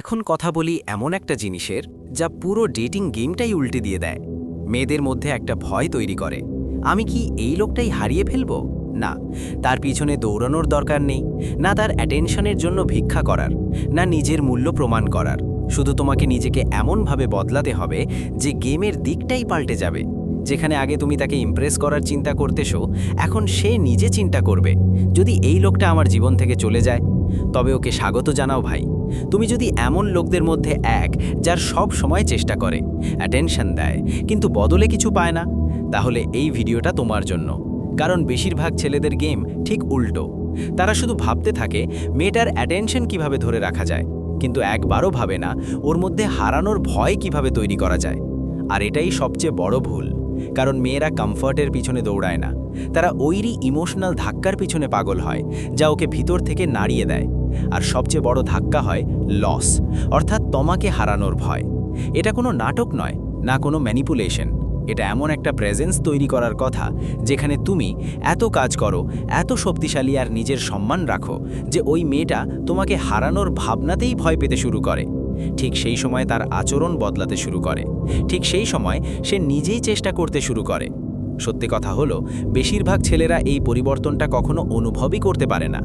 এখন কথা বলি এমন একটা জিনিসের যা পুরো ডেটিং গেমটাই উল্টে দিয়ে দেয়। মেয়েদের মধ্যে একটা ভয় তৈরি করে। আমি কি এই লোকটাই হারিয়ে ফেলব? না, তার পিছনে দৌড়ানোর দরকার নেই, না তার অ্যাটেনশনের জন্য ভিক্ষা করার, না নিজের মূল্য প্রমাণ করার। শুধু তোমাকে নিজেকে এমনভাবে বদলাতে হবে যে গেমের দিকটাই পাল্টে যাবে। যেখানে আগে তুমি তাকে ইমপ্রেস করার চিন্তা করতেছো এখন সে নিজে চিন্তা করবে। যদি এই লোকটা আমার জীবন থেকে চলে যায়, তবে ওকে স্বাগত জানাও ভাই। তুমি যদি এমন লোকদের মধ্যে এক যার সব সময় চেষ্টা করে অ্যাটেনশন দেয়, কিন্তু বদলে কিছু পায় না, তাহলে এই ভিডিওটা তোমার জন্য। কারণ বেশিরভাগ ছেলেদের গেম ঠিক উল্টো। তারা শুধু ভাবতে থাকে, মেয়েটার অ্যাটেনশন কীভাবে ধরে রাখা যায়, কিন্তু একবারও ভাবে না, ওর মধ্যে হারানোর ভয় কীভাবে তৈরি করা যায়। আর এটাই সবচেয়ে বড় ভুল, কারণ মেয়েরা কমফর্টের পিছনে দৌড়ায় না। তারা ওইরই ইমোশনাল ধাক্কার পিছনে পাগল হয়, যা ওকে ভিতর থেকে নাড়িয়ে দেয়। আর সবচেয়ে বড় ধাক্কা হয় লস অর্থাৎ তোমাকে হারানোর ভয়। এটা কোনো নাটক নয়, না কোনো ম্যানিপুলেশন এটা এমন একটা প্রেজেন্স তৈরি করার কথা, যেখানে তুমি এত কাজ করো, এত শক্তিশালী আর নিজের সম্মান রাখো, যে ওই মেয়েটা তোমাকে হারানোর ভাবনাতেই ভয় পেতে শুরু করে। ঠিক সেই সময় তার আচরণ বদলাতে শুরু করে। ঠিক সেই সময় সে নিজেই চেষ্টা করতে শুরু করে। সত্যি কথা হলো, বেশিরভাগ ছেলেরা এই পরিবর্তনটা কখনো অনুভবই করতে পারে না,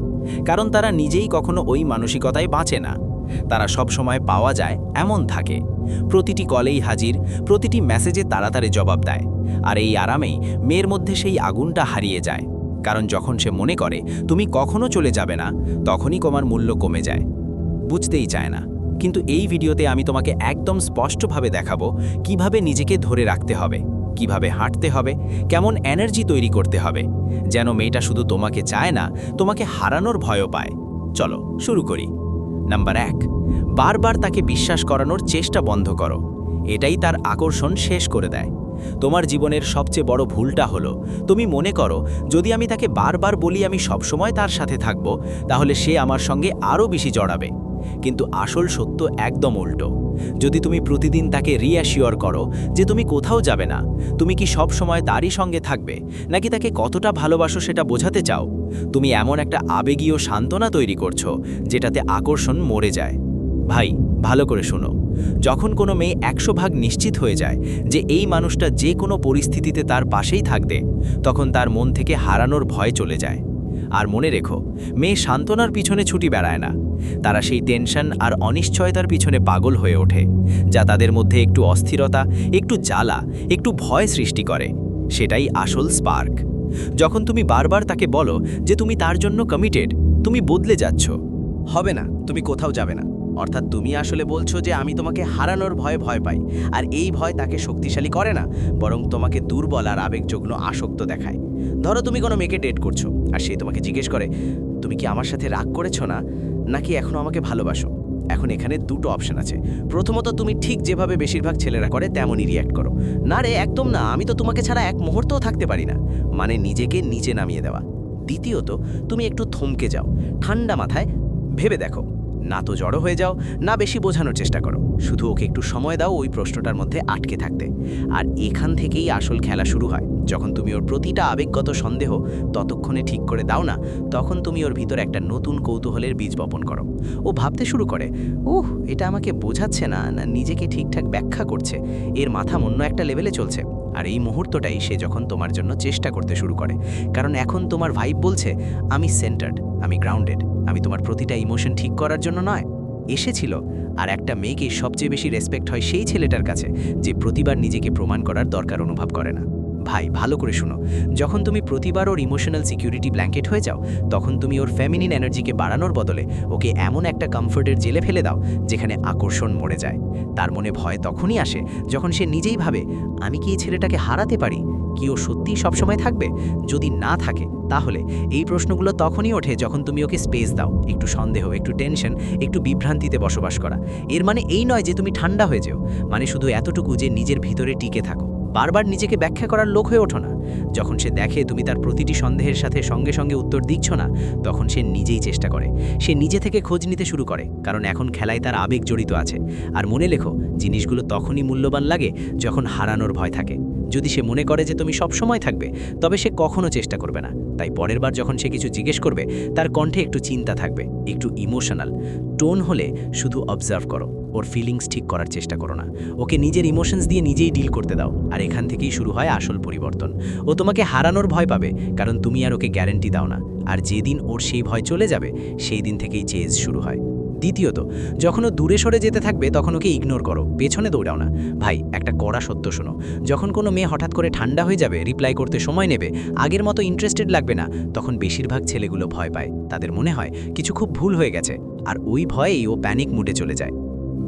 কারণ তারা নিজেই কখনো ওই মানসিকতায় বাঁচে না। তারা সব সময় পাওয়া যায় এমন থাকে। প্রতিটি কলেই হাজির, প্রতিটি মেসেজে তাড়াতাড়ি জবাব দেয়, আর এই আরামেই মেয়ের মধ্যে সেই আগুনটা হারিয়ে যায়। কারণ যখন সে মনে করে, তুমি কখনো চলে যাবে না তখনই তোমার মূল্য কমে যায়। বুঝতেই চায় না। কিন্তু এই ভিডিওতে আমি তোমাকে একদম স্পষ্টভাবে দেখাবো কীভাবে নিজেকে ধরে রাখতে হবে। কীভাবে হাঁটতে হবে, কেমন এনার্জি তৈরি করতে হবে, যেন মেয়েটা শুধু তোমাকে চায় না, তোমাকে হারানোর ভয়ও পায়। চলো, শুরু করি। নাম্বার এক, বারবার তাকে বিশ্বাস করানোর চেষ্টা বন্ধ করো। এটাই তার আকর্ষণ শেষ করে দেয়। তোমার জীবনের সবচেয়ে বড় ভুলটা হলো, তুমি মনে করো, যদি আমি তাকে বারবার বলি আমি সবসময় তার সাথে থাকব, তাহলে সে আমার সঙ্গে আরও বেশি জড়াবে। কিন্তু আসল সত্য একদম উল্টো। যদি তুমি প্রতিদিন তাকে রিঅ্যাসিওর করো যে তুমি কোথাও যাবে না, তুমি কি সব সময় তারই সঙ্গে থাকবে, নাকি তাকে কতটা ভালোবাসো সেটা বোঝাতে চাও, তুমি এমন একটা আবেগীয় সান্ত্বনা তৈরি করছ যেটাতে আকর্ষণ মরে যায়। ভাই, ভালো করে শোনো। যখন কোনো মেয়ে একশো ভাগ নিশ্চিত হয়ে যায় যে এই মানুষটা যে কোনো পরিস্থিতিতে তার পাশেই থাকবে, তখন তার মন থেকে হারানোর ভয় চলে যায়। আর মনে রেখো, মেয়ে সান্ত্বনার পিছনে ছুটি বেড়ায় না। তারা সেই টেনশন আর অনিশ্চয়তার পিছনে পাগল হয়ে ওঠে, যা তাদের মধ্যে একটু অস্থিরতা, একটু জ্বালা, একটু ভয় সৃষ্টি করে। সেটাই আসল স্পার্ক। যখন তুমি বারবার তাকে বলো যে তুমি তার জন্য কমিটেড তুমি বদলে যাচ্ছ। হবে না, তুমি কোথাও যাবে না। অর্থাৎ তুমি আসলে বলছো যে আমি তোমাকে হারানোর ভয়ে ভয় পাই, আর এই ভয় তাকে শক্তিশালী করে না, বরং তোমাকে দুর্বল আর আবেগযুগ্ন আসক্ত দেখায়। ধরো তুমি কোনো মেয়েকে ডেট করছ, আর সে তোমাকে জিজ্ঞেস করে, তুমি কি আমার সাথে রাগ করেছ না? নাকি এখনও আমাকে ভালোবাসো? এখন এখানে দুটো অপশন আছে। প্রথমত, তুমি ঠিক যেভাবে বেশিরভাগ ছেলেরা করে, তেমনই রিয়্যাক্ট করো। না রে, একদম না, আমি তো তোমাকে ছাড়া এক মুহূর্তও থাকতে পারি না। মানে নিজেকে নিচে নামিয়ে দেওয়া। দ্বিতীয়ত, তুমি একটু থমকে যাও। ঠান্ডা মাথায় ভেবে দেখো। না তো জড়ো হয়ে যাও, না বেশি বোঝানোর চেষ্টা করো। শুধু ওকে একটু সময় দাও ওই প্রশ্নটার মধ্যে আটকে থাকতে। আর এখান থেকেই আসল খেলা শুরু হয়। যখন তুমি ওর প্রতিটা আবেগগত সন্দেহ ততক্ষণে ঠিক করে দাও না, তখন তুমি ওর ভিতর একটা নতুন কৌতূহলের বীজ বপন করো। ও ভাবতে শুরু করে, উহ, এটা আমাকে বোঝাচ্ছে না না নিজেকে ঠিকঠাক ব্যাখ্যা করছে। এর মাথা অন্য একটা লেভেলে চলছে। আর এই মুহূর্তটাই সে যখন তোমার জন্য চেষ্টা করতে শুরু করে। কারণ এখন তোমার ভাইব বলছে, আমি সেন্টার্ড আমি গ্রাউন্ডেড আমি তোমার প্রতিটা ইমোশন ঠিক করার জন্য নয়। এসেছিল, আর একটা মেয়েকে সবচেয়ে বেশি রেসপেক্ট হয় সেই ছেলেটার কাছে, যে প্রতিবার নিজেকে প্রমাণ করার দরকার অনুভব করে না। ভাই, ভালো করে শুনো। যখন তুমি প্রতিবার ওর ইমোশনাল সিকিউরিটি ব্ল্যাঙ্কেট হয়ে যাও, তখন তুমি ওর ফ্যামিনিন এনার্জিকে বাড়ানোর বদলে ওকে এমন একটা কমফোর্টের জেলে ফেলে দাও, যেখানে আকর্ষণ মরে যায়। তার মনে ভয় তখনই আসে যখন সে নিজেই ভাবে, আমি কি এই ছেলেটাকে হারাতে পারি? কি ও সত্যিই সবসময় থাকবে? যদি না থাকে, তাহলে? এই প্রশ্নগুলো তখনই ওঠে যখন তুমি ওকে স্পেস দাও, একটু সন্দেহ, একটু টেনশন একটু বিভ্রান্তিতে বসবাস করা। এর মানে এই নয় যে তুমি ঠান্ডা হয়ে যেও। মানে শুধু এতটুকু যে নিজের ভিতরে টিকে থাকো। বারবার নিজেকে ব্যাখ্যা করার লোক হয়ে ওঠো না। যখন সে দেখে তুমি তার প্রতিটি সন্দেহের সাথে সঙ্গে সঙ্গে উত্তর দিচ্ছ না, তখন সে নিজেই চেষ্টা করে। সে নিজে থেকে খোঁজ নিতে শুরু করে, কারণ এখন খেলায় তার আবেগ জড়িত আছে। আর মনে লেখো, জিনিসগুলো তখনই মূল্যবান লাগে যখন হারানোর ভয় থাকে। যদি সে মনে করে যে তুমি সব সময় থাকবে, তবে সে কখনো চেষ্টা করবে না। তাই পরের বার যখন সে কিছু জিজ্ঞেস করবে, তার কণ্ঠে একটু চিন্তা থাকবে, একটু ইমোশনাল টোন হলে শুধু অবজার্ভ করো। ওর ফিলিংস ঠিক করার চেষ্টা করো না। ওকে নিজের ইমোশনস দিয়ে নিজেই ডিল করতে দাও। আর এখান থেকেই শুরু হয় আসল পরিবর্তন। ও তোমাকে হারানোর ভয় পাবে, কারণ তুমি আর ওকে গ্যারেন্টি দাও না। আর যেদিন ওর সেই ভয় চলে যাবে, সেই দিন থেকেই চেজ শুরু হয়। দ্বিতীয়ত, যখন ও দূরে সরে যেতে থাকবে, তখন ওকে ইগনোর করো। পেছনে দৌড়াও না। ভাই, একটা কড়া সত্য শোনো। যখন কোনো মেয়ে হঠাৎ করে ঠান্ডা হয়ে যাবে রিপ্লাই করতে সময় নেবে, আগের মতো ইন্টারেস্টেড লাগবে না, তখন বেশিরভাগ ছেলেগুলো ভয় পায়। তাদের মনে হয় কিছু খুব ভুল হয়ে গেছে, আর ওই ভয়েই ও প্যানিক মুডে চলে যায়।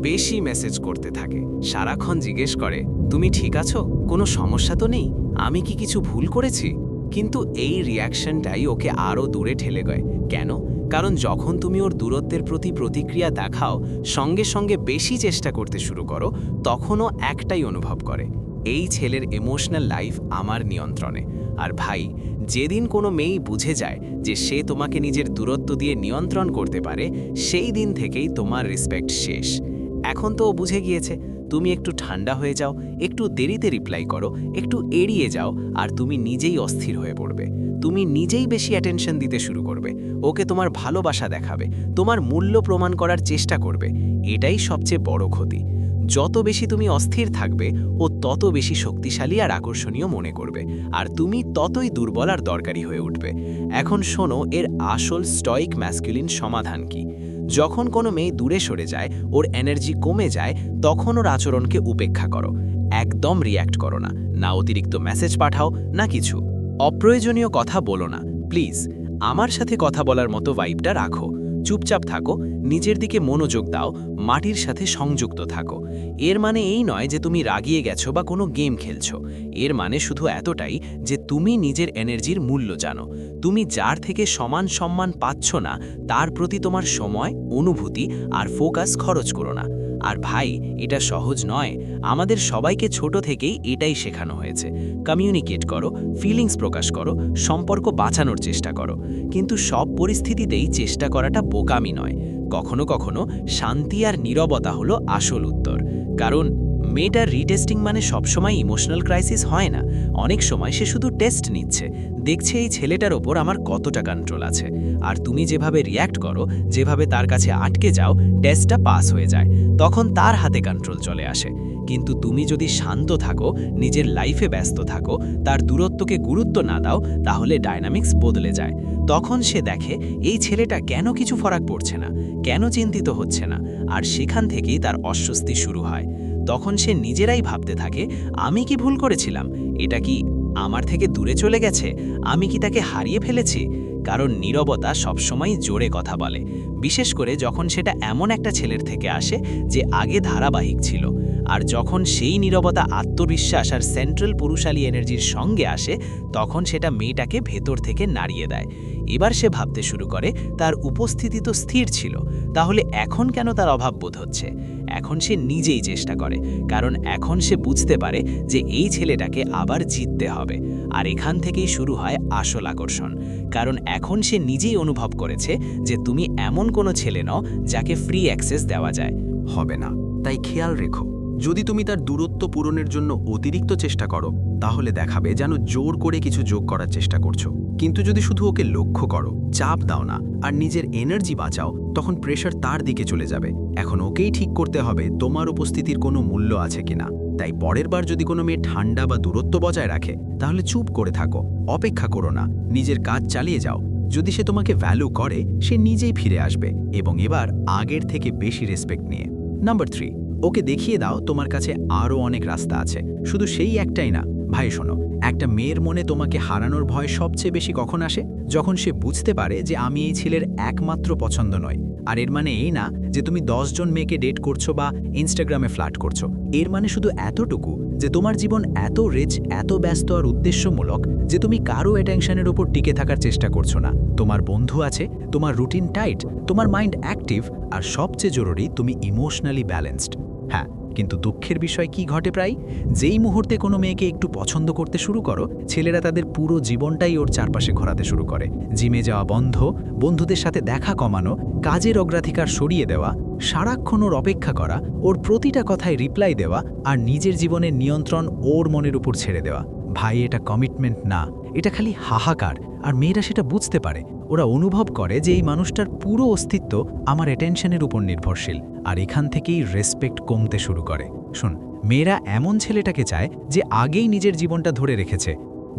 বেশি মেসেজ করতে থাকে। সারাক্ষণ জিজ্ঞেস করে, তুমি ঠিক আছো? কোনো সমস্যা তো নেই? আমি কি কিছু ভুল করেছি? কিন্তু এই রিয়াকশনটাই ওকে আরও দূরে ঠেলে গয় কেন? কারণ যখন তুমি ওর দূরত্বের প্রতি প্রতিক্রিয়া দেখাও, সঙ্গে সঙ্গে বেশি চেষ্টা করতে শুরু করো, তখনও একটাই অনুভব করে, এই ছেলের ইমোশনাল লাইফ আমার নিয়ন্ত্রণে। আর ভাই, যেদিন কোনো মেয়েই বুঝে যায় যে সে তোমাকে নিজের দূরত্ব দিয়ে নিয়ন্ত্রণ করতে পারে, সেই দিন থেকেই তোমার রেসপেক্ট শেষ। এখন তো ও বুঝে গিয়েছে, তুমি একটু ঠান্ডা হয়ে যাও, একটু দেরিতে রিপ্লাই করো, একটু এড়িয়ে যাও, আর তুমি নিজেই অস্থির হয়ে পড়বে। তুমি নিজেই বেশি অ্যাটেনশন দিতে শুরু করবে। ওকে তোমার ভালোবাসা দেখাবে, তোমার মূল্য প্রমাণ করার চেষ্টা করবে। এটাই সবচেয়ে বড় ক্ষতি। যত বেশি তুমি অস্থির থাকবে, ও তত বেশি শক্তিশালী আর আকর্ষণীয় মনে করবে। আর তুমি ততই দুর্বল আর দরকারি হয়ে উঠবে। এখন শোনো, এর আসল স্টয়িক ম্যাসকুলিন সমাধান কি? যখন কোনো মেয়ে দূরে সরে যায়, ওর এনার্জি কমে যায়, তখন ওর আচরণকে উপেক্ষা করো। একদম রিয়্যাক্ট করো না। না অতিরিক্ত মেসেজ পাঠাও, না কিছু। অপ্রয়োজনীয় কথা বলো না। প্লিজ, আমার সাথে কথা বলার মতো ভাইবটা রাখো। চুপচাপ থাকো, নিজের দিকে মনোযোগ দাও, মাটির সাথে সংযুক্ত থাকো। এর মানে এই নয় যে তুমি রাগিয়ে গেছো বা কোনো গেম খেলছো। এর মানে শুধু এতটাই যে তুমি নিজের এনার্জির মূল্য জানো। তুমি যার থেকে সমান সম্মান পাচ্ছ না, তার প্রতি তোমার সময়, অনুভূতি আর ফোকাস খরচ করো না। আর ভাই, এটা সহজ নয়। আমাদের সবাইকে ছোট থেকেই এটাই শেখানো হয়েছে। কমিউনিকেট করো ফিলিংস প্রকাশ করো, সম্পর্ক বাঁচানোর চেষ্টা করো। কিন্তু সব পরিস্থিতিতেই চেষ্টা করাটা বোকামি নয়। কখনো কখনো শান্তি আর নীরবতা হলো আসল উত্তর। কারণ মেয়েটার রিটেস্টিং মানে সবসময় ইমোশনাল ক্রাইসিস হয় না। অনেক সময় সে শুধু টেস্ট নিচ্ছে। দেখছে এই ছেলেটার ওপর আমার কতটা কন্ট্রোল আছে। আর তুমি যেভাবে রিয়্যাক্ট করো, যেভাবে তার কাছে আটকে যাও টেস্টটা পাস হয়ে যায়। তখন তার হাতে কন্ট্রোল চলে আসে। কিন্তু তুমি যদি শান্ত থাকো, নিজের লাইফে ব্যস্ত থাকো, তার দূরত্বকে গুরুত্ব না দাও, তাহলে ডায়নামিক্স বদলে যায়। তখন সে দেখে, এই ছেলেটা কেন কিছু ফরাক পড়ছে না? কেন চিন্তিত হচ্ছে না? আর সেখান থেকেই তার অস্বস্তি শুরু হয়। তখন সে নিজেরাই ভাবতে থাকে, আমি কি ভুল করেছিলাম? এটা কি আমার থেকে দূরে চলে গেছে? আমি কি তাকে হারিয়ে ফেলেছি? কারণ নীরবতা সবসময় জোরে কথা বলে। বিশেষ করে যখন সেটা এমন একটা ছেলের থেকে আসে যে আগে ধারাবাহিক ছিল। আর যখন সেই নীরবতা আত্মবিশ্বাস আর সেন্ট্রাল পুরুষালী এনার্জির সঙ্গে আসে, তখন সেটা মেয়েটাকে ভেতর থেকে নাড়িয়ে দেয়। এবার সে ভাবতে শুরু করে, তার উপস্থিতি তো স্থির ছিল, তাহলে এখন কেন তার অভাব বোধ হচ্ছে? এখন সে নিজেই চেষ্টা করে, কারণ এখন সে বুঝতে পারে যে এই ছেলেটাকে আবার জিততে হবে। আর এখান থেকেই শুরু হয় আসল আকর্ষণ, কারণ এখন সে নিজেই অনুভব করেছে যে তুমি এমন কোনো ছেলে নও যাকে ফ্রি অ্যাক্সেস দেওয়া যায়। হবে না। তাই খেয়াল রেখো যদি তুমি তার দূরত্ব পূরণের জন্য অতিরিক্ত চেষ্টা করো, তাহলে দেখাবে যেন জোর করে কিছু যোগ করার চেষ্টা করছ। কিন্তু যদি শুধু ওকে লক্ষ্য করো, চাপ দাও না, আর নিজের এনার্জি বাঁচাও, তখন প্রেশার তার দিকে চলে যাবে। এখন ওকেই ঠিক করতে হবে তোমার উপস্থিতির কোনো মূল্য আছে কিনা। তাই পরের বার যদি কোনো মেয়ে ঠান্ডা বা দূরত্ব বজায় রাখে, তাহলে চুপ করে থাকো, অপেক্ষা করো না, নিজের কাজ চালিয়ে যাও। যদি সে তোমাকে ভ্যালু করে, সে নিজেই ফিরে আসবে, এবং এবার আগের থেকে বেশি রেসপেক্ট নিয়ে। নাম্বার থ্রি ওকে দেখিয়ে দাও, তোমার কাছে আরও অনেক রাস্তা আছে। শুধু সেই একটাই না। ভাই, শোনো, একটা মেয়ের মনে তোমাকে হারানোর ভয় সবচেয়ে বেশি কখন আসে? যখন সে বুঝতে পারে যে আমি এই ছেলের একমাত্র পছন্দ নয়। আর এর মানে এই না যে তুমি জন মেয়েকে ডেট করছ বা ইনস্টাগ্রামে ফ্ল্যাট করছ। এর মানে শুধু এতটুকু যে তোমার জীবন এত রিচ এত ব্যস্ত আর উদ্দেশ্যমূলক যে তুমি কারও অ্যাটেনশনের ওপর টিকে থাকার চেষ্টা করছ না। তোমার বন্ধু আছে, তোমার রুটিন টাইট তোমার মাইন্ড অ্যাক্টিভ আর সবচেয়ে জরুরি তুমি ইমোশনালি ব্যালেন্সড হ্যাঁ কিন্তু দুঃখের বিষয় কি ঘটে প্রায়? যেই মুহূর্তে কোনো মেয়েকে একটু পছন্দ করতে শুরু করো, ছেলেরা তাদের পুরো জীবনটাই ওর চারপাশে ঘোরাতে শুরু করে। জিমে যাওয়া বন্ধ, বন্ধুদের সাথে দেখা কমানো, কাজের অগ্রাধিকার সরিয়ে দেওয়া, সারাক্ষণ ওর অপেক্ষা করা, ওর প্রতিটা কথায় রিপ্লাই দেওয়া, আর নিজের জীবনের নিয়ন্ত্রণ ওর মনের উপর ছেড়ে দেওয়া। ভাই, এটা কমিটমেন্ট না। এটা খালি হাহাকার, আর মেয়েরা সেটা বুঝতে পারে। ওরা অনুভব করে যে এই মানুষটার পুরো অস্তিত্ব আমার অ্যাটেনশনের উপর নির্ভরশীল, আর এখান থেকেই রেসপেক্ট কমতে শুরু করে। শোন, মেয়েরা এমন ছেলেটাকে চায় যে আগেই নিজের জীবনটা ধরে রেখেছে।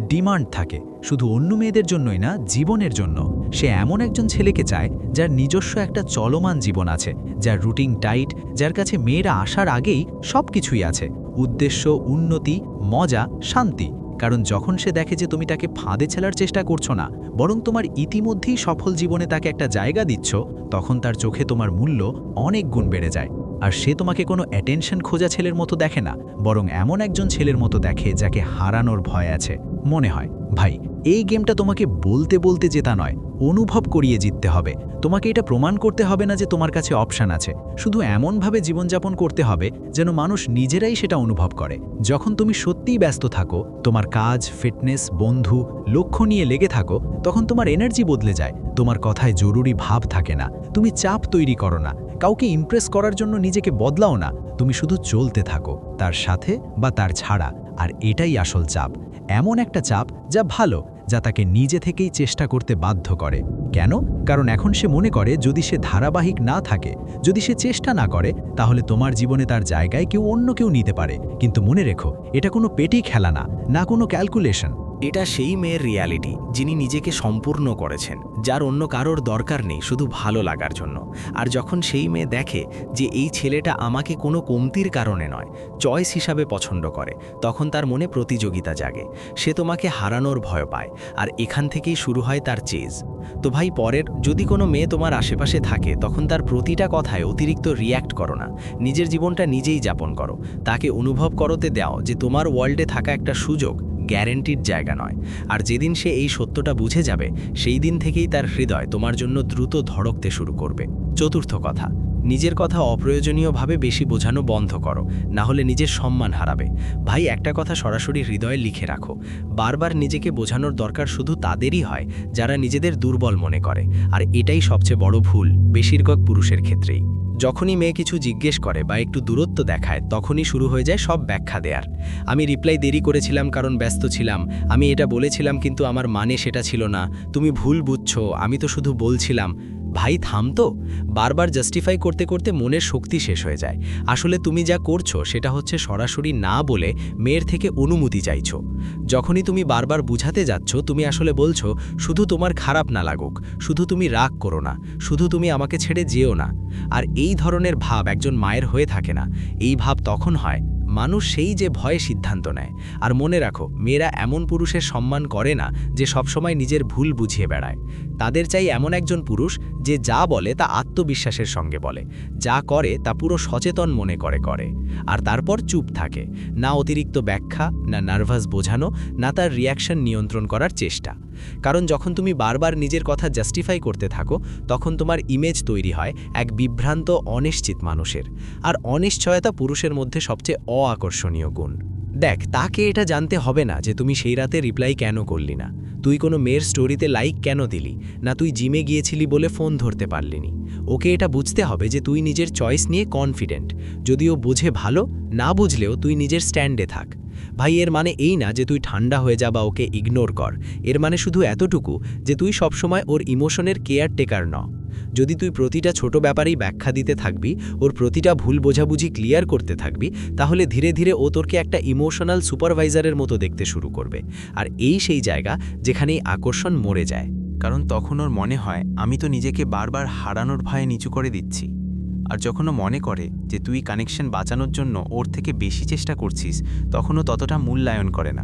ডিমান্ড থাকে, শুধু অন্য মেয়েদের জন্যই না, জীবনের জন্য। সে এমন একজন ছেলেকে চায় যার নিজস্ব একটা চলমান জীবন আছে, যার রুটিন টাইট যার কাছে মেয়েরা আসার আগেই সব কিছুই আছে। উদ্দেশ্য, উন্নতি, মজা, শান্তি। কারণ যখন সে দেখে যে তুমি তাকে ফাঁদে ছেলার চেষ্টা করছ না, বরং তোমার ইতিমধ্যেই সফল জীবনে তাকে একটা জায়গা দিচ্ছ, তখন তার চোখে তোমার মূল্য অনেক গুণ বেড়ে যায়। আর সে তোমাকে কোনো অ্যাটেনশন খোঁজা ছেলের মতো দেখে না, বরং এমন একজন ছেলের মতো দেখে যাকে হারানোর ভয় আছে। মনে হয়। ভাই, এই গেমটা তোমাকে বলতে বলতে জেতা নয়, অনুভব করিয়ে জিততে হবে। তোমাকে এটা প্রমাণ করতে হবে না যে তোমার কাছে অপশান আছে। শুধু এমনভাবে জীবনযাপন করতে হবে যেন মানুষ নিজেরাই সেটা অনুভব করে। যখন তুমি সত্যিই ব্যস্ত থাকো, তোমার কাজ, ফিটনেস, বন্ধু, লক্ষ্য নিয়ে লেগে থাকো, তখন তোমার এনার্জি বদলে যায়। তোমার কথায় জরুরি ভাব থাকে না। তুমি চাপ তৈরি করো না। কাউকে ইমপ্রেস করার জন্য নিজেকে বদলাও না। তুমি শুধু চলতে থাকো, তার সাথে বা তার ছাড়া। আর এটাই আসল চাপ। এমন একটা চাপ যা ভালো যা তাকে নিজে থেকেই চেষ্টা করতে বাধ্য করে। কেন? কারণ এখন সে মনে করে, যদি সে ধারাবাহিক না থাকে, যদি সে চেষ্টা না করে, তাহলে তোমার জীবনে তার জায়গায় কেউ অন্য কেউ নিতে পারে। কিন্তু মনে রেখো, এটা কোনো পেটি খেলা না না কোনো ক্যালকুলেশন। এটা সেই মেয়ের রিয়ালিটি, যিনি নিজেকে সম্পূর্ণ করেছেন, যার অন্য কারোর দরকার নেই, শুধু ভালো লাগার জন্য। আর যখন সেই মেয়ে দেখে যে এই ছেলেটা আমাকে কোনো কমতির কারণে নয়, চয়েস হিসাবে পছন্দ করে, তখন তার মনে প্রতিযোগিতা জাগে। সে তোমাকে হারানোর ভয় পায়। আর এখান থেকেই শুরু হয় তার চেজ। তো ভাই, পরের যদি কোনো মেয়ে তোমার আশেপাশে থাকে, তখন তার প্রতিটা কথায় অতিরিক্ত রিয়্যাক্ট করো না। নিজের জীবনটা নিজেই যাপন করো। তাকে অনুভব করতে দাও যে তোমার ওয়ার্ল্ডে থাকা একটা সুযোগ গ্যারেন্টির জায়গা নয়। আর যেদিন সে এই সত্যটা বুঝে যাবে, সেই দিন থেকেই তার হৃদয় তোমার জন্য দ্রুত ধড়কতে শুরু করবে। চতুর্থ কথা নিজের কথা অপ্রয়োজনীয়ভাবে বেশি বোঝানো বন্ধ করো না হলে নিজের সম্মান হারাবে। ভাই, একটা কথা সরাসরি হৃদয়ে লিখে রাখো। বারবার নিজেকে বোঝানোর দরকার শুধু তাদেরই হয়, যারা নিজেদের দুর্বল মনে করে। আর এটাই সবচেয়ে বড় ভুল বেশিরভাগ পুরুষের ক্ষেত্রেই। যখনই মেয়ে কিছু জিজ্ঞেস করে বা একটু দূরত্ব দেখায়, তখনই শুরু হয়ে যায় সব ব্যাখ্যা দেয়ার। আমি রিপ্লাই দেরি করেছিলাম কারণ ব্যস্ত ছিলাম। আমি এটা বলেছিলাম কিন্তু আমার মানে সেটা ছিল না। তুমি ভুল বুঝছ, আমি তো শুধু বলছিলাম। ভাই, থাম তো। বারবার জাস্টিফাই করতে করতে মনের শক্তি শেষ হয়ে যায়। আসলে তুমি যা করছ, সেটা হচ্ছে সরাসরি না বলে মেয়ের থেকে অনুমতি চাইছো। যখনই তুমি বারবার বুঝাতে যাচ্ছ, তুমি আসলে বলছো, শুধু তোমার খারাপ না লাগুক, শুধু তুমি রাগ করো না, শুধু তুমি আমাকে ছেড়ে যেও না। আর এই ধরনের ভাব একজন মায়ের হয়ে থাকে না। এই ভাব তখন হয় মানুষ সেই যে ভয়ে সিদ্ধান্ত নেয়। আর মনে রাখো, মেয়েরা এমন পুরুষের সম্মান করে না যে সবসময় নিজের ভুল বুঝিয়ে বেড়ায়। তাদের চাই এমন একজন পুরুষ যে যা বলে তা আত্মবিশ্বাসের সঙ্গে বলে। যা করে তা পুরো সচেতন মনে করে করে। আর তারপর চুপ থাকে। না অতিরিক্ত ব্যাখ্যা, না নার্ভাস বোঝানো, না তার রিয়াকশন নিয়ন্ত্রণ করার চেষ্টা। কারণ যখন তুমি বারবার নিজের কথা জাস্টিফাই করতে থাকো, তখন তোমার ইমেজ তৈরি হয় এক বিভ্রান্ত, অনিশ্চিত মানুষের। আর অনিশ্চয়তা পুরুষের মধ্যে সবচেয়ে অআকর্ষণীয় গুণ। দেখ, তাকে এটা জানতে হবে না যে তুমি সেই রাতে রিপ্লাই কেন করলি না। তুই কোনো মেয়ের স্টোরিতে লাইক কেন দিলি? না তুই জিমে গিয়েছিলি বলে ফোন ধরতে পারলিনি। ওকে এটা বুঝতে হবে যে তুই নিজের চয়েস নিয়ে কনফিডেন্ট যদিও বুঝে ভালো, না বুঝলেও তুই নিজের স্ট্যান্ডে থাক। ভাই, এর মানে এই না যে তুই ঠান্ডা হয়ে যা বা ওকে ইগনোর কর। এর মানে শুধু এতটুকু যে তুই সবসময় ওর ইমোশনের কেয়ার টেকার ন। যদি তুই প্রতিটা ছোট ব্যাপারেই ব্যাখ্যা দিতে থাকবি, ওর প্রতিটা ভুল বোঝাবুঝি ক্লিয়ার করতে থাকবি, তাহলে ধীরে ধীরে ও তোরকে একটা ইমোশনাল সুপারভাইজারের মতো দেখতে শুরু করবে। আর এই সেই জায়গা যেখানেই আকর্ষণ মরে যায়। কারণ তখন ওর মনে হয়, আমি তো নিজেকে বারবার হারানোর ভয়ে নিচু করে দিচ্ছি। আর যখনও মনে করে যে তুই কানেকশন বাঁচানোর জন্য ওর থেকে বেশি চেষ্টা করছিস, তখনও ততটা মূল্যায়ন করে না।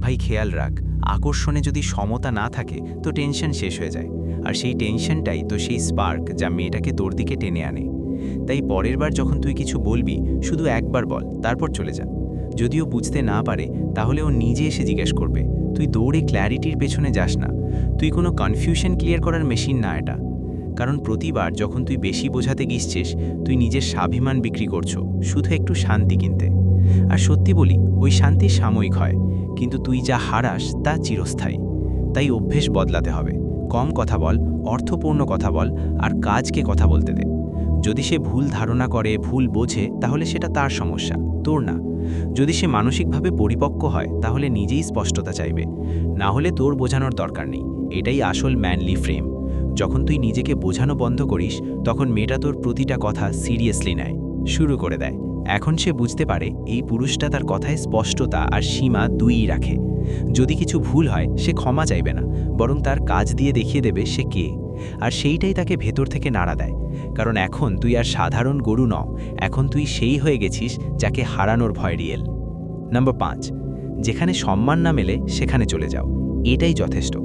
ভাই, খেয়াল রাখ, আকর্ষণে যদি সমতা না থাকে, তো টেনশন শেষ হয়ে যায়। আর সেই টেনশনটাই তো সেই স্পার্ক যা মেয়েটাকে তোর দিকে টেনে আনে। তাই পরের বার যখন তুই কিছু বলবি, শুধু একবার বল, তারপর চলে যা। যদিও বুঝতে না পারে, তাহলে ও নিজে এসে জিজ্ঞেস করবে, তুই দৌড়ে ক্ল্যারিটির পেছনে যাস না। তুই কোনো কনফিউশন ক্লিয়ার করার মেশিন না এটা। কারণ প্রতিবার যখন তুই বেশি বোঝাতে গিয়েছিস তুই নিজের স্বাভিমান বিক্রি করছ, শুধু একটু শান্তি কিনতে। আর সত্যি বলি, ওই শান্তি সাময়িক হয়, কিন্তু তুই যা হারাস তা চিরস্থায়ী। তাই অভ্যেস বদলাতে হবে। কম কথা বল, অর্থপূর্ণ কথা বল, আর কাজকে কথা বলতে দে। যদি সে ভুল ধারণা করে, ভুল বোঝে, তাহলে সেটা তার সমস্যা, তোর না। যদি সে মানসিকভাবে পরিপক্ক হয়, তাহলে নিজেই স্পষ্টতা চাইবে। না হলে তোর বোঝানোর দরকার নেই। এটাই আসল ম্যানলি ফ্রেম যখন তুই নিজেকে বোঝানো বন্ধ করিস, তখন মেয়েটা তোর প্রতিটা কথা সিরিয়াসলি নেয়, শুরু করে দেয়। এখন সে বুঝতে পারে এই পুরুষটা তার কথায় স্পষ্টতা আর সীমা দুইই রাখে। যদি কিছু ভুল হয়, সে ক্ষমা চাইবে না, বরং তার কাজ দিয়ে দেখিয়ে দেবে সে কে। আর সেইটাই তাকে ভেতর থেকে নাড়া দেয়। কারণ এখন তুই আর সাধারণ গরু ন এখন তুই সেই হয়ে গেছিস যাকে হারানোর ভয় রিয়েল। নাম্বার পাঁচ, যেখানে সম্মান না মেলে, সেখানে চলে যাও। এটাই যথেষ্ট।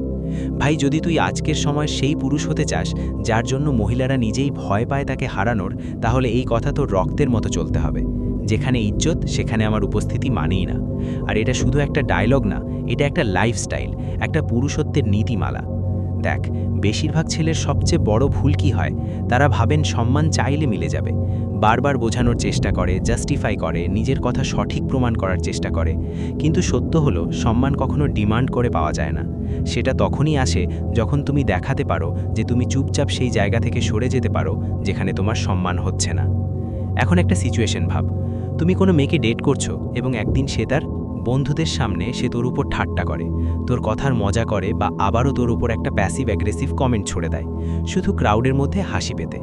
ভাই, যদি তুই আজকের সময় সেই পুরুষ হতে চাস, যার জন্য মহিলারা নিজেই ভয় পায় তাকে হারানোর, তাহলে এই কথা তোর রক্তের মতো চলতে হবে। যেখানে ইজ্জত, সেখানে আমার উপস্থিতি মানেই না। আর এটা শুধু একটা ডায়লগ না, এটা একটা লাইফস্টাইল একটা পুরুষত্বের নীতিমালা। দেখ, বেশিরভাগ ছেলের সবচেয়ে বড় ভুল কি হয়? তারা ভাবেন সম্মান চাইলে মিলে যাবে। বারবার বোঝানোর চেষ্টা করে জাস্টিফাই করে, নিজের কথা সঠিক প্রমাণ করার চেষ্টা করে। কিন্তু সত্য হলো, সম্মান কখনো ডিমান্ড করে পাওয়া যায় না। সেটা তখনই আসে যখন তুমি দেখাতে পারো যে তুমি চুপচাপ সেই জায়গা থেকে সরে যেতে পারো যেখানে তোমার সম্মান হচ্ছে না। এখন একটা সিচুয়েশন ভাব। তুমি কোনো মেয়েকে ডেট করছ এবং একদিন সে তার বন্ধুদের সামনে সে তোর উপর ঠাট্টা করে, তোর কথার মজা করে বা আবারও তোর উপর একটা প্যাসিভ অ্যাগ্রেসিভ কমেন্ট ছড়ে দেয়, শুধু ক্রাউডের মধ্যে হাসি পেতে।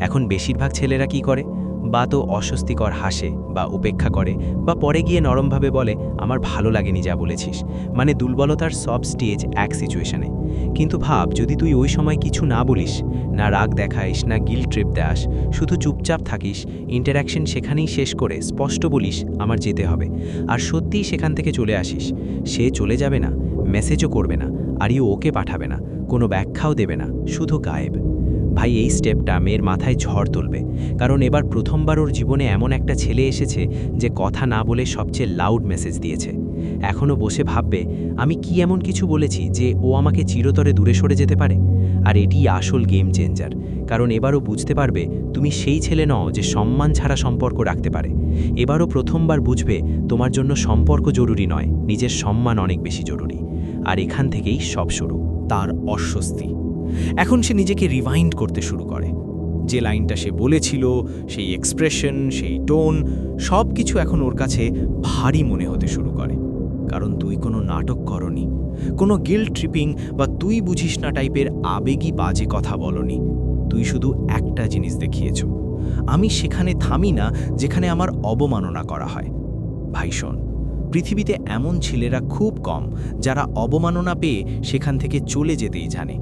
এখন বেশিরভাগ ছেলেরা কি করে? বা তো অস্বস্তিকর হাসে বা উপেক্ষা করে বা পরে গিয়ে নরমভাবে বলে, আমার ভালো লাগেনি যা বলেছিস। মানে দুর্বলতার সব স্টেজ এক সিচুয়েশনে কিন্তু ভাব, যদি তুই ওই সময় কিছু না বলিস, না রাগ দেখাইস, না গিল ট্রিপ দেস শুধু চুপচাপ থাকিস ইন্টারাকশন সেখানেই শেষ করে স্পষ্ট বলিস, আমার যেতে হবে। আর সত্যিই সেখান থেকে চলে আসিস, সে চলে যাবে না মেসেজও করবে না, আর ইউ ওকে পাঠাবে না, কোনো ব্যাখ্যাও দেবে না, শুধু গায়েব। ভাই এই স্টেপটা মেয়ের মাথায় ঝড় তুলবে। কারণ এবার প্রথমবার ওর জীবনে এমন একটা ছেলে এসেছে যে কথা না বলে সবচেয়ে লাউড মেসেজ দিয়েছে। এখনও বসে ভাববে, আমি কি এমন কিছু বলেছি যে ও আমাকে চিরতরে দূরে সরে যেতে পারে? আর এটি আসল গেম চেঞ্জার কারণ এবারও বুঝতে পারবে, তুমি সেই ছেলে নও যে সম্মান ছাড়া সম্পর্ক রাখতে পারে। এবারও প্রথমবার বুঝবে, তোমার জন্য সম্পর্ক জরুরি নয়, নিজের সম্মান অনেক বেশি জরুরি। আর এখান থেকেই সব শুরু। তার অস্বস্তি। এখন সে নিজেকে রিভাইন্ড করতে শুরু করে। যে লাইনটা সে বলেছিল, সেই এক্সপ্রেশন সেই টোন সব কিছু এখন ওর কাছে ভারী মনে হতে শুরু করে। কারণ তুই কোনো নাটক করনি, কোনো গিল ট্রিপিং বা তুই বুঝিস না টাইপের আবেগী বাজে কথা বলনি। তুই শুধু একটা জিনিস দেখিয়েছ, আমি সেখানে থামি না যেখানে আমার অবমাননা করা হয়। ভাই, শোন, পৃথিবীতে এমন ছেলেরা খুব কম যারা অবমাননা পেয়ে সেখান থেকে চলে যেতেই জানে।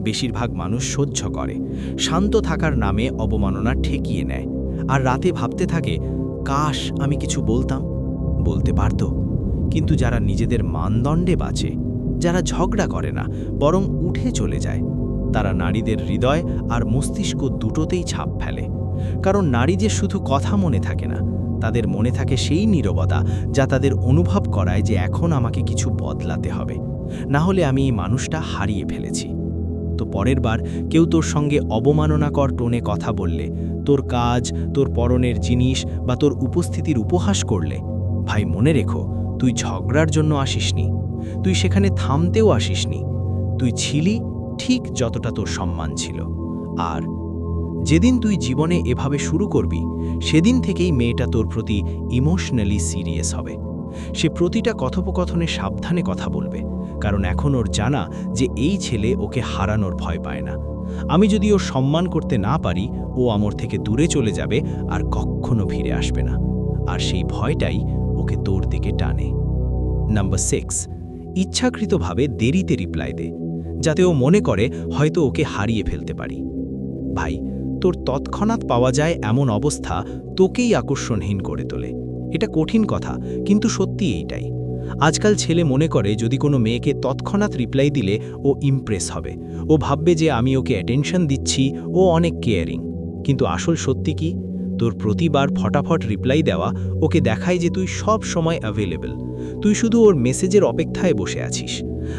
বেশিরভাগ মানুষ সহ্য করে। শান্ত থাকার নামে অবমাননা ঠেকিয়ে নেয়। আর রাতে ভাবতে থাকে, কাশ, আমি কিছু বলতাম? বলতে পারত। কিন্তু যারা নিজেদের মানদণ্ডে বাঁচে, যারা ঝগড়া করে না, বরং উঠে চলে যায়, তারা নারীদের হৃদয় আর মস্তিষ্ক দুটোতেই ছাপ ফেলে। কারণ নারী যে শুধু কথা মনে থাকে না, তাদের মনে থাকে সেই নীরবতা যা তাদের অনুভব করায় যে এখন আমাকে কিছু বদলাতে হবে। না হলে আমি এই মানুষটা হারিয়ে ফেলেছি। তো পরের বার কেউ তোর সঙ্গে অবমাননাকর টোনে কথা বললে, তোর কাজ, তোর পরনের জিনিস বা তোর উপস্থিতির উপহাস করলে। ভাই, মনে রেখো, তুই ঝগড়ার জন্য আসিসনি। তুই সেখানে থামতেও আসিসনি। তুই ছিলি ঠিক যতটা তোর সম্মান ছিল। আর যেদিন তুই জীবনে এভাবে শুরু করবি, সেদিন থেকেই মেয়েটা তোর প্রতি ইমোশনালি সিরিয়াস হবে। সে প্রতিটা কথোপকথনে সাবধানে কথা বলবে, কারণ এখন ওর জানা যে এই ছেলে ওকে হারানোর ভয় পায় না। আমি যদি ওর সম্মান করতে না পারি, ও আমর থেকে দূরে চলে যাবে আর কখনো ফিরে আসবে না। আর সেই ভয়টাই ওকে তোর দিকে টানে। নাম্বার সিক্স, ইচ্ছাকৃতভাবে দেরিতে রিপ্লাই দে, যাতে ও মনে করে হয়তো ওকে হারিয়ে ফেলতে পারি। ভাই, তোর তৎক্ষণাৎ পাওয়া যায় এমন অবস্থা তোকেই আকর্ষণহীন করে তোলে। এটা কঠিন কথা, কিন্তু সত্যি এইটাই। আজকাল ছেলে মনে করে যদি কোনো মেয়েকে তৎক্ষণাৎ রিপ্লাই দিলে, ও ইমপ্রেস হবে। ও ভাববে যে আমি ওকে অ্যাটেনশন দিচ্ছি, ও অনেক কেয়ারিং কিন্তু আসল সত্যি কি? তোর প্রতিবার ফটাফট রিপ্লাই দেওয়া, ওকে দেখায় যে তুই সব সময় অ্যাভেলেবল তুই শুধু ওর মেসেজের অপেক্ষায় বসে আছিস।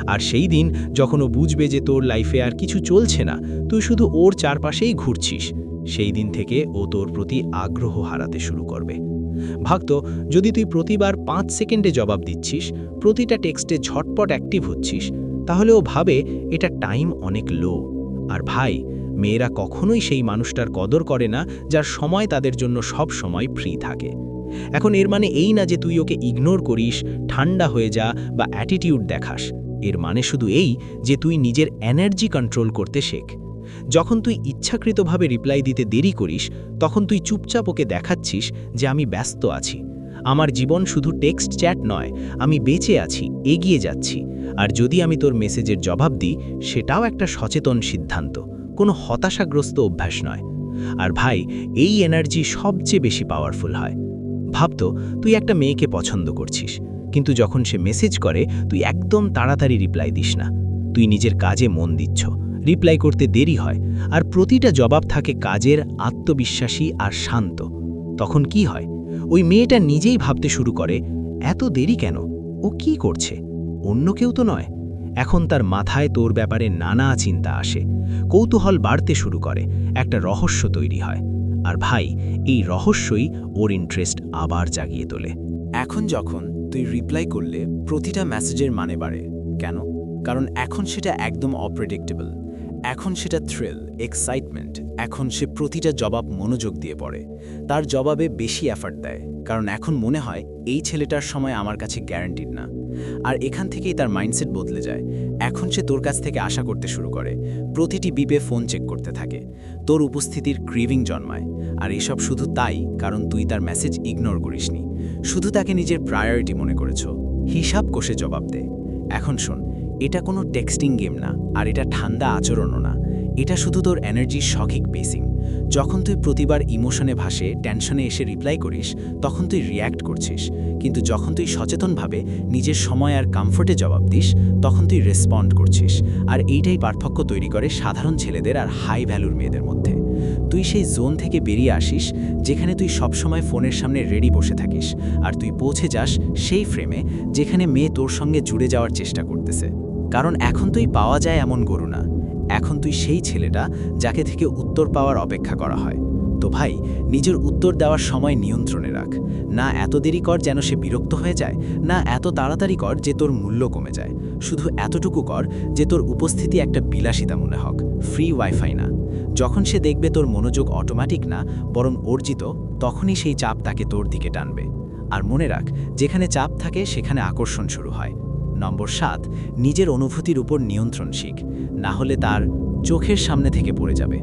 আর সেই দিন যখন ও বুঝবে যে তোর লাইফে আর কিছু চলছে না, তুই শুধু ওর চারপাশেই ঘুরছিস। সেই দিন থেকে ও তোর প্রতি আগ্রহ হারাতে শুরু করবে। ভাগত, যদি তুই প্রতিবার পাঁচ সেকেন্ডে জবাব দিচ্ছিস, প্রতিটা টেক্সটে ঝটপট অ্যাক্টিভ হচ্ছিস, তাহলে ও ভাবে এটা টাইম অনেক লো। আর ভাই, মেয়েরা কখনোই সেই মানুষটার কদর করে না, যার সময় তাদের জন্য সব সময় ফ্রি থাকে। এখন এর মানে এই না যে তুই ওকে ইগনোর করিস, ঠান্ডা হয়ে যা বা অ্যাটিটিউড দেখাস। এর মানে শুধু এই যে তুই নিজের এনার্জি কন্ট্রোল করতে শেখ। যখন তুই ইচ্ছাকৃতভাবে রিপ্লাই দিতে দেরি করিস, তখন তুই চুপচাপ ওকে দেখাচ্ছিস যে আমি ব্যস্ত আছি। আমার জীবন শুধু টেক্সট চ্যাট নয়, আমি বেঁচে আছি, এগিয়ে যাচ্ছি। আর যদি আমি তোর মেসেজের জবাব দিই, সেটাও একটা সচেতন সিদ্ধান্ত, কোনো হতাশাগ্রস্ত অভ্যাস নয়। আর ভাই, এই এনার্জি সবচেয়ে বেশি পাওয়ারফুল হয়। ভাবতো তুই একটা মেয়েকে পছন্দ করছিস, কিন্তু যখন সে মেসেজ করে, তুই একদম তাড়াতাড়ি রিপ্লাই দিস না। তুই নিজের কাজে মন দিচ্ছ। রিপ্লাই করতে দেরি হয় আর প্রতিটা জবাব থাকে কাজের, আত্মবিশ্বাসী আর শান্ত। তখন কি হয়? ওই মেয়েটা নিজেই ভাবতে শুরু করে, এত দেরি কেন? ও কি করছে? অন্য কেউ তো নয়। এখন তার মাথায় তোর ব্যাপারে নানা চিন্তা আসে। কৌতূহল বাড়তে শুরু করে, একটা রহস্য তৈরি হয়। আর ভাই, এই রহস্যই ওর ইন্টারেস্ট আবার জাগিয়ে তোলে। এখন যখন তুই রিপ্লাই করলে, প্রতিটা মেসেজের মানে বাড়ে। কেন? কারণ এখন সেটা একদম অপ্রেডিক্টেবল এখন সেটা থ্রিল এক্সাইটমেন্ট এখন সে প্রতিটা জবাব মনোযোগ দিয়ে পড়ে। তার জবাবে বেশি এফার্ট দেয়, কারণ এখন মনে হয় এই ছেলেটার সময় আমার কাছে গ্যারান্টিড না। আর এখান থেকেই তার মাইন্ডসেট বদলে যায়। এখন সে তোর কাছ থেকে আশা করতে শুরু করে। প্রতিটি বিপে ফোন চেক করতে থাকে। তোর উপস্থিতির ক্রিভিং জন্মায়। আর এসব শুধু তাই, কারণ তুই তার মেসেজ ইগনোর করিসনি। শুধু তাকে নিজের প্রায়োরিটি মনে করেছ। হিসাব কষে জবাব দে। এখন শোন এটা কোনো টেক্সটিং গেম না, আর এটা ঠান্ডা আচরণও না। এটা শুধু তোর এনার্জির সঠিক পেসিং যখন তুই প্রতিবার ইমোশনে ভাসে টেনশনে এসে রিপ্লাই করিস, তখন তুই রিয়্যাক্ট করছিস। কিন্তু যখন তুই সচেতনভাবে নিজের সময় আর কমফোর্টে জবাব দিস, তখন তুই রেসপন্ড করছিস। আর এইটাই পার্থক্য তৈরি করে সাধারণ ছেলেদের আর হাই ভ্যালুর মেয়েদের মধ্যে। তুই সেই জোন থেকে বেরিয়ে আসিস, যেখানে তুই সবসময় ফোনের সামনে রেডি বসে থাকিস। আর তুই পৌঁছে যাস সেই ফ্রেমে যেখানে মেয়ে তোর সঙ্গে জুড়ে যাওয়ার চেষ্টা করতেছে। কারণ এখন তুই পাওয়া যায় এমন গরু না। এখন তুই সেই ছেলেটা যাকে থেকে উত্তর পাওয়ার অপেক্ষা করা হয়। তো ভাই, নিজের উত্তর দেওয়ার সময় নিয়ন্ত্রণে রাখ। না এত দেরি কর যেন সে বিরক্ত হয়ে যায়, না এত তাড়াতাড়ি কর যে তোর মূল্য কমে যায়। শুধু এতটুকু কর যে তোর উপস্থিতি একটা বিলাসিতা মনে হক, ফ্রি ওয়াইফাই না। যখন সে দেখবে তোর মনোযোগ অটোমেটিক না, বরং অর্জিত, তখনই সেই চাপ তাকে তোর দিকে টানবে। আর মনে রাখ, যেখানে চাপ থাকে সেখানে আকর্ষণ শুরু হয়। নম্বর সাত, নিজের অনুভূতির উপর নিয়ন্ত্রণ শিখ। না হলে তার চোখের সামনে থেকে পড়ে যাবে।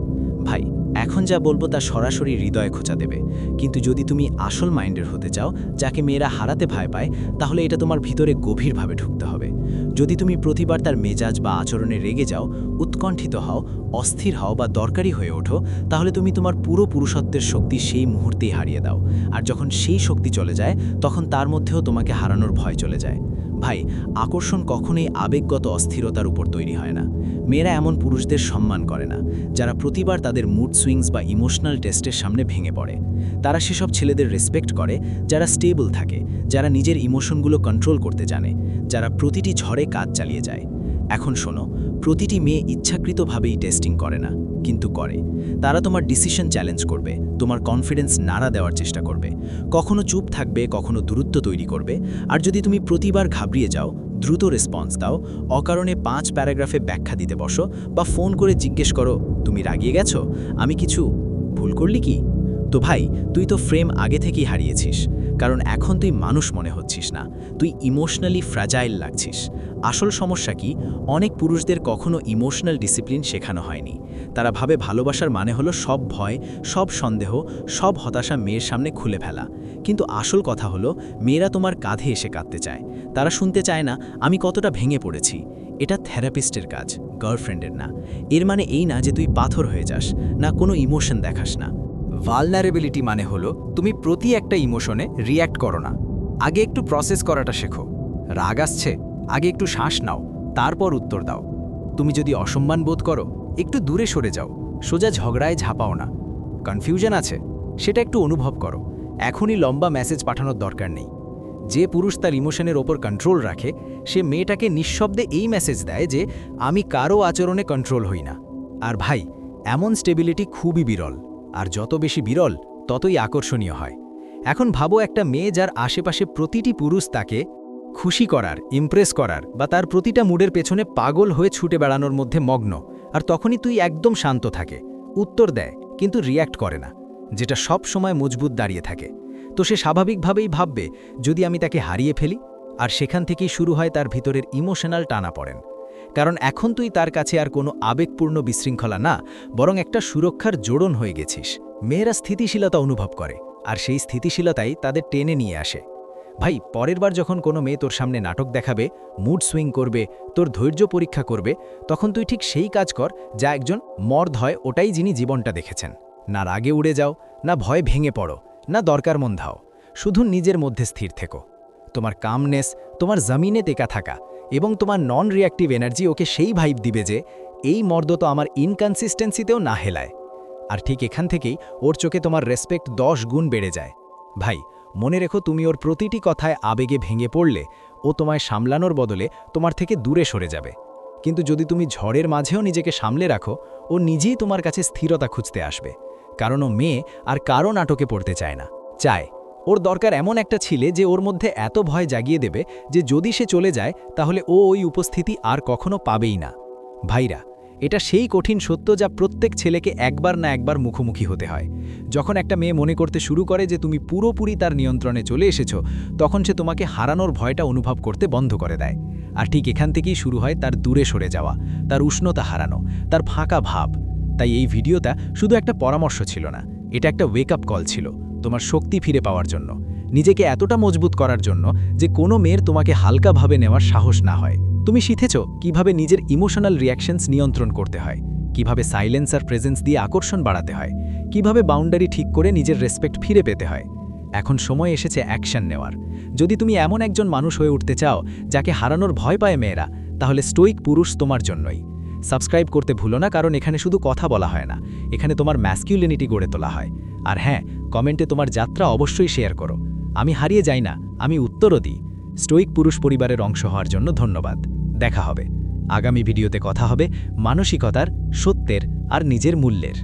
ভাই, এখন যা বলব তা সরাসরি হৃদয়ে খোঁচা দেবে। কিন্তু যদি তুমি আসল মাইন্ডের হতে চাও, যাকে মেয়েরা হারাতে ভয় পায়, তাহলে এটা তোমার ভিতরে গভীরভাবে ঢুকতে হবে। যদি তুমি প্রতিবার তার মেজাজ বা আচরণে রেগে যাও, উৎকণ্ঠিত হও, অস্থির হও বা দরকারি হয়ে ওঠো, তাহলে তুমি তোমার পুরো পুরুষত্বের শক্তি সেই মুহূর্তেই হারিয়ে দাও। আর যখন সেই শক্তি চলে যায়, তখন তার মধ্যেও তোমাকে হারানোর ভয় চলে যায়। ভাই, আকর্ষণ কখনোই আবেগগত অস্থিরতার উপর তৈরি হয় না। মেয়েরা এমন পুরুষদের সম্মান করে না, যারা প্রতিবার তাদের মুড সুইংস বা ইমোশনাল টেস্টের সামনে ভেঙে পড়ে। তারা সেসব ছেলেদের রেসপেক্ট করে, যারা স্টেবল থাকে, যারা নিজের ইমোশনগুলো কন্ট্রোল করতে জানে, যারা প্রতিটি ঝড়ে কাজ চালিয়ে যায়। এখন শোনো, প্রতিটি মেয়ে ইচ্ছাকৃতভাবেই টেস্টিং করে না, কিন্তু করে। তারা তোমার ডিসিশন চ্যালেঞ্জ করবে, তোমার কনফিডেন্স নাড়া দেওয়ার চেষ্টা করবে। কখনো চুপ থাকবে, কখনো দূরত্ব তৈরি করবে। আর যদি তুমি প্রতিবার ঘাবড়িয়ে যাও, দ্রুত রেসপন্স দাও, অকারণে পাঁচ প্যারাগ্রাফে ব্যাখ্যা দিতে বসো বা ফোন করে জিজ্ঞেস করো, তুমি রাগিয়ে গেছো? আমি কিছু ভুল করলি কি? তো ভাই, তুই তো ফ্রেম আগে থেকেই হারিয়েছিস। কারণ এখন তুই মানুষ মনে হচ্ছিস না। তুই ইমোশনালি ফ্র্যাজাইল লাগছিস। আসল সমস্যা কি? অনেক পুরুষদের কখনো ইমোশনাল ডিসিপ্লিন শেখানো হয়নি। তারা ভাবে ভালোবাসার মানে হলো সব ভয়, সব সন্দেহ, সব হতাশা মেয়ের সামনে খুলে ফেলা। কিন্তু আসল কথা হলো, মেয়েরা তোমার কাঁধে এসে কাঁদতে চায়। তারা শুনতে চায় না, আমি কতটা ভেঙে পড়েছি। এটা থেরাপিস্টের কাজ, গার্লফ্রেন্ডের না। এর মানে এই না যে তুই পাথর হয়ে যাস, না কোনো ইমোশন দেখাস না। ভালনারেবিলিটি মানে হলো তুমি প্রতি একটা ইমোশনে রিয়্যাক্ট করো না। আগে একটু প্রসেস করাটা শেখো। রাগ আসছে, আগে একটু শ্বাস নাও, তারপর উত্তর দাও। তুমি যদি অসম্মান বোধ করো, একটু দূরে সরে যাও, সোজা ঝগড়ায় ঝাঁপাও না। কনফিউশন আছে, সেটা একটু অনুভব করো। এখনই লম্বা মেসেজ পাঠানোর দরকার নেই। যে পুরুষ তার ইমোশনের ওপর কন্ট্রোল রাখে, সে মেয়েটাকে নিঃশব্দে এই মেসেজ দেয় যে, আমি কারও আচরণে কন্ট্রোল হই না। আর ভাই, এমন স্টেবিলিটি খুবই বিরল। আর যত বেশি বিরল, ততই আকর্ষণীয় হয়। এখন ভাবো একটা মেয়ে যার আশেপাশে প্রতিটি পুরুষ তাকে খুশি করার ইমপ্রেস করার বা তার প্রতিটা মুডের পেছনে পাগল হয়ে ছুটে বেড়ানোর মধ্যে মগ্ন। আর তখনই তুই একদম শান্ত থাকে। উত্তর দেয়, কিন্তু রিয়্যাক্ট করে না, যেটা সব সময় মজবুত দাঁড়িয়ে থাকে। তো সে স্বাভাবিকভাবেই ভাববে, যদি আমি তাকে হারিয়ে ফেলি, আর সেখান থেকেই শুরু হয় তার ভিতরের ইমোশনাল টানা পড়েন কারণ এখন তুই তার কাছে আর কোনো আবেগপূর্ণ বিশৃঙ্খলা না, বরং একটা সুরক্ষার জোড়ন হয়ে গেছিস। মেয়েরা স্থিতিশীলতা অনুভব করে, আর সেই স্থিতিশীলতাই তাদের টেনে নিয়ে আসে। ভাই, পরের বার যখন কোনো মেয়ে তোর সামনে নাটক দেখাবে মুড সুইং করবে, তোর ধৈর্য পরীক্ষা করবে, তখন তুই ঠিক সেই কাজ কর যা একজন মর্দ হয় ওটাই যিনি জীবনটা দেখেছেন। না রাগে উড়ে যাও, না ভয় ভেঙে পড়ো, না দরকার মন ধাও। শুধু নিজের মধ্যে স্থির থেকো। তোমার কামনেস তোমার জমিনে টেকা থাকা এবং তোমার নন রিয়াক্টিভ এনার্জি ওকে সেই ভাইব দিবে যে, এই মর্দ তো আমার ইনকনসিস্টেন্সিতেও না হেলায়। আর ঠিক এখান থেকেই ওর চোখে তোমার রেসপেক্ট দশ গুণ বেড়ে যায়। ভাই, মনে রেখো তুমি ওর প্রতিটি কথায় আবেগে ভেঙে পড়লে, ও তোমায় সামলানোর বদলে তোমার থেকে দূরে সরে যাবে। কিন্তু যদি তুমি ঝড়ের মাঝেও নিজেকে সামলে রাখো, ও নিজেই তোমার কাছে স্থিরতা খুঁজতে আসবে। কারণ ও মেয়ে আর কারও নাটকে পড়তে চায় না। চায় ওর দরকার এমন একটা ছিলে যে ওর মধ্যে এত ভয় জাগিয়ে দেবে যে যদি সে চলে যায়, তাহলে ও ওই উপস্থিতি আর কখনো পাবেই না। ভাইরা, এটা সেই কঠিন সত্য যা প্রত্যেক ছেলেকে একবার না একবার মুখোমুখি হতে হয়। যখন একটা মেয়ে মনে করতে শুরু করে যে তুমি পুরোপুরি তার নিয়ন্ত্রণে চলে এসেছ, তখন সে তোমাকে হারানোর ভয়টা অনুভব করতে বন্ধ করে দেয়। আর ঠিক এখান থেকেই শুরু হয় তার দূরে সরে যাওয়া, তার উষ্ণতা হারানো, তার ফাঁকা ভাব। তাই এই ভিডিওটা শুধু একটা পরামর্শ ছিল না, এটা একটা ওয়েক আপ কল ছিল। তোমার শক্তি ফিরে পাওয়ার জন্য, নিজেকে এতটা মজবুত করার জন্য যে কোনো মেয়ের তোমাকে হালকাভাবে নেওয়ার সাহস না হয়। তুমি শিখেছ কীভাবে নিজের ইমোশনাল রিয়াকশনস নিয়ন্ত্রণ করতে হয়, কীভাবে সাইলেন্স আর প্রেজেন্স দিয়ে আকর্ষণ বাড়াতে হয়, কীভাবে বাউন্ডারি ঠিক করে নিজের রেসপেক্ট ফিরে পেতে হয়। এখন সময় এসেছে অ্যাকশন নেওয়ার। যদি তুমি এমন একজন মানুষ হয়ে উঠতে চাও যাকে হারানোর ভয় পায় মেয়েরা, তাহলে স্টোইক পুরুষ তোমার জন্যই। সাবস্ক্রাইব করতে ভুলো না, কারণ এখানে শুধু কথা বলা হয় না। এখানে তোমার ম্যাসকিউলিনিটি গড়ে তোলা হয়। আর হ্যাঁ কমেন্টে তোমার যাত্রা অবশ্যই শেয়ার করো। আমি হারিয়ে যাই না, আমি উত্তরও দিই। স্টোইক পুরুষ পরিবারের অংশ হওয়ার জন্য ধন্যবাদ। দেখা হবে। আগামী ভিডিওতে কথা হবে মানসিকতার, সত্যের আর নিজের মূল্যের।